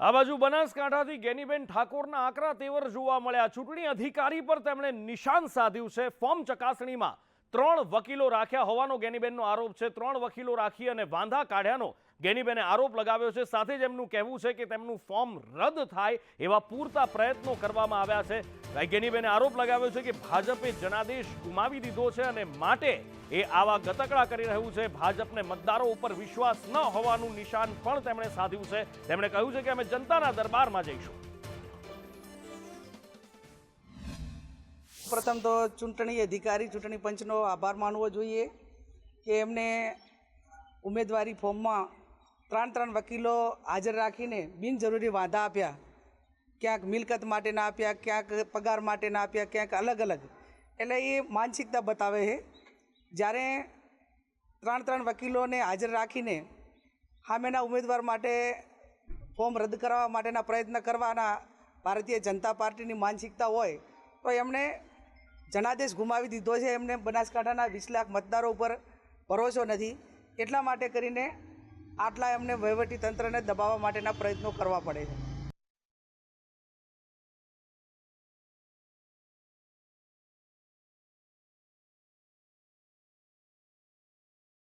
આ બાજુ બનાસકાંઠાથી ગેનીબેન ઠાકોરના આકરા તેવર જોવા મળ્યા. ચૂંટણી અધિકારી પર તેમણે નિશાન સાધ્યું છે. ફોર્મ ચકાસણીમાં ત્રણ વકીલો રાખ્યા હોવાનો ગેનીબેનનો આરોપ છે. ત્રણ વકીલો રાખી અને વાંધા કાઢ્યાનો ગેનીબેને આરોપ લગાવ્યો છે. સાથે જ એમનું કહેવું છે કે તેમનું ફોર્મ રદ થાય એવા પૂરતા પ્રયત્નો કરવામાં આવ્યા છે. ગેનીબેને આરોપ લગાવ્યો છે કે ભાજપે જનાદેશ ગુમાવી દીધો છે અને માટે એ આવા ગતકડા કરી રહ્યું છે. ભાજપને મતદારો ઉપર વિશ્વાસ ન હોવાનું નિશાન પણ તેમણે સાધ્યું છે. તેમણે કહ્યું છે કે અમે જનતાના દરબારમાં જઈશું. પ્રથમ તો ચૂંટણી અધિકારી, ચૂંટણી પંચનો આભાર માનવો જોઈએ કે એમને ઉમેદવારી ફોર્મમાં ત્રણ ત્રણ વકીલો હાજર રાખીને બિનજરૂરી વાંધા આપ્યા. ક્યાંક મિલકત માટેના આપ્યા, ક્યાંક પગાર માટેના આપ્યા, ક્યાંક અલગ અલગ. એટલે એ માનસિકતા બતાવે છે. જ્યારે ત્રણ ત્રણ વકીલોને હાજર રાખીને સામેના ઉમેદવાર માટે ફોર્મ રદ કરવા માટેના પ્રયત્ન કરવાના ભારતીય જનતા પાર્ટીની માનસિકતા હોય, તો એમણે જનાદેશ ગુમાવી દીધો છે. એમને બનાસકાંઠાના વીસ લાખ મતદારો ઉપર ભરોસો નથી. એટલા માટે કરીને આટલા એમને વહીવટી તંત્રને દબાવવા માટેના પ્રયત્નો કરવા પડે છે.